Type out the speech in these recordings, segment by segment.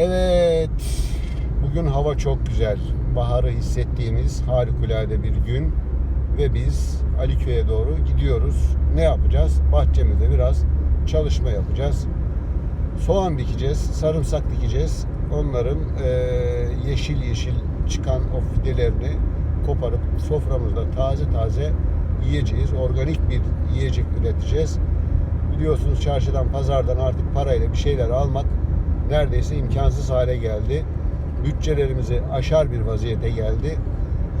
Evet. Bugün hava çok güzel. Baharı hissettiğimiz harikulade bir gün. Ve biz Aliköy'e doğru gidiyoruz. Ne yapacağız? Bahçemizde biraz çalışma yapacağız. Soğan dikeceğiz, sarımsak dikeceğiz. Onların eee, yeşil yeşil çıkan o fidelerini koparıp soframızda taze taze yiyeceğiz. Organik bir yiyecek üreteceğiz. Biliyorsunuz çarşıdan, pazardan artık parayla bir şeyler almak neredeyse imkansız hale geldi. Bütçelerimizi aşar bir vaziyete geldi.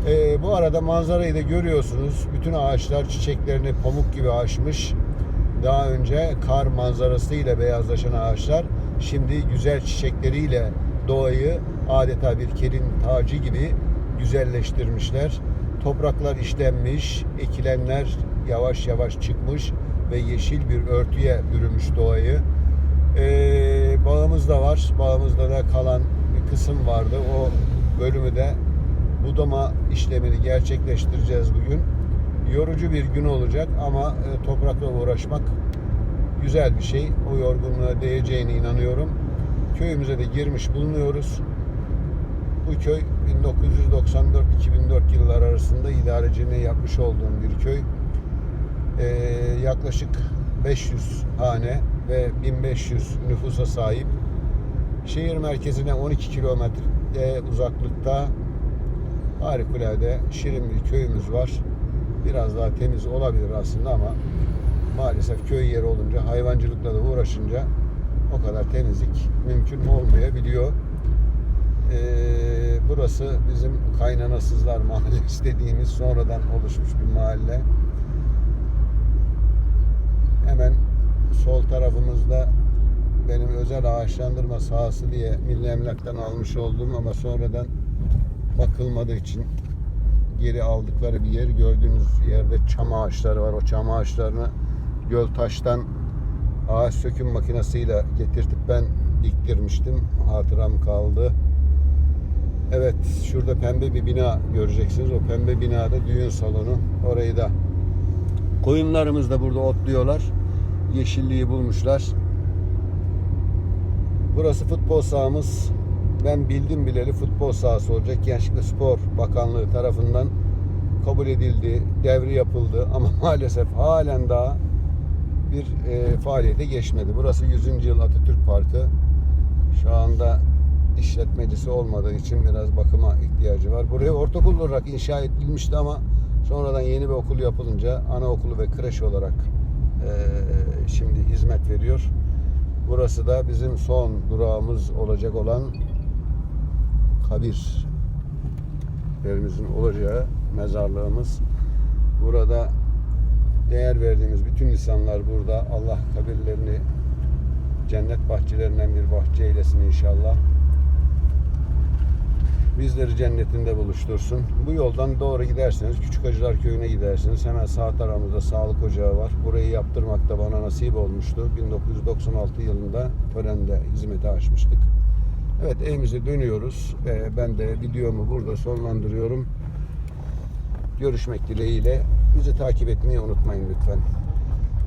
Ee, bu arada manzarayı da görüyorsunuz. Bütün ağaçlar çiçeklerini pamuk gibi açmış. Daha önce kar manzarasıyla beyazlaşan ağaçlar şimdi güzel çiçekleriyle doğayı adeta bir kelin tacı gibi güzelleştirmişler. Topraklar işlenmiş, ekilenler yavaş yavaş çıkmış ve yeşil bir örtüye bürümüş doğayı. Ee, bağımız da var. Bağımızda da kalan bir kısım vardı. O bölümü de budama işlemini gerçekleştireceğiz bugün. Yorucu bir gün olacak ama e, toprakla uğraşmak güzel bir şey. O yorgunluğa değeceğine inanıyorum. Köyümüze de girmiş bulunuyoruz. Bu köy 1994-2004 yıllar arasında idareciliğini yapmış olduğum bir köy. Ee, yaklaşık 500 hane ve 1500 nüfusa sahip. Şehir merkezine 12 kilometre uzaklıkta harikulade şirin bir köyümüz var. Biraz daha temiz olabilir aslında ama maalesef köy yeri olunca hayvancılıkla da uğraşınca o kadar temizlik mümkün olmayabiliyor. Ee, burası bizim Kaynanasızlar Mahallesi dediğimiz sonradan oluşmuş bir mahalle. Hemen sol tarafımızda benim özel ağaçlandırma sahası diye Milli Emlak'tan almış olduğum ama sonradan bakılmadığı için geri aldıkları bir yer. Gördüğünüz yerde çam ağaçları var. O çam ağaçlarını Göltaş'tan ağaç söküm makinesiyle getirtip ben diktirmiştim. Hatıram kaldı. Evet, şurada pembe bir bina göreceksiniz. O pembe binada düğün salonu. Orayı da koyunlarımız da burada otluyorlar. Yeşilliği bulmuşlar. Burası futbol sahamız. Ben bildim bileli futbol sahası olacak. Gençlik Spor Bakanlığı tarafından kabul edildi, devri yapıldı ama maalesef halen daha bir e, faaliyete geçmedi. Burası 100. yıl Atatürk Parkı. Şu anda işletmecisi olmadığı için biraz bakıma ihtiyacı var. Buraya ortaokul olarak inşa edilmişti ama sonradan yeni bir okul yapılınca anaokulu ve kreş olarak şimdi hizmet veriyor. Burası da bizim son durağımız olacak olan kabir yerimizin olacağı mezarlığımız. Burada değer verdiğimiz bütün insanlar burada. Allah kabirlerini cennet bahçelerinden bir bahçe eylesin inşallah. Bizleri cennetinde buluştursun. Bu yoldan doğru giderseniz Küçük Acılar Köyü'ne gidersiniz. Hemen sağ tarafımızda sağlık ocağı var. Burayı yaptırmak da bana nasip olmuştu. 1996 yılında törende hizmete açmıştık. Evet evimize dönüyoruz. Ve ben de videomu burada sonlandırıyorum. Görüşmek dileğiyle. Bizi takip etmeyi unutmayın lütfen.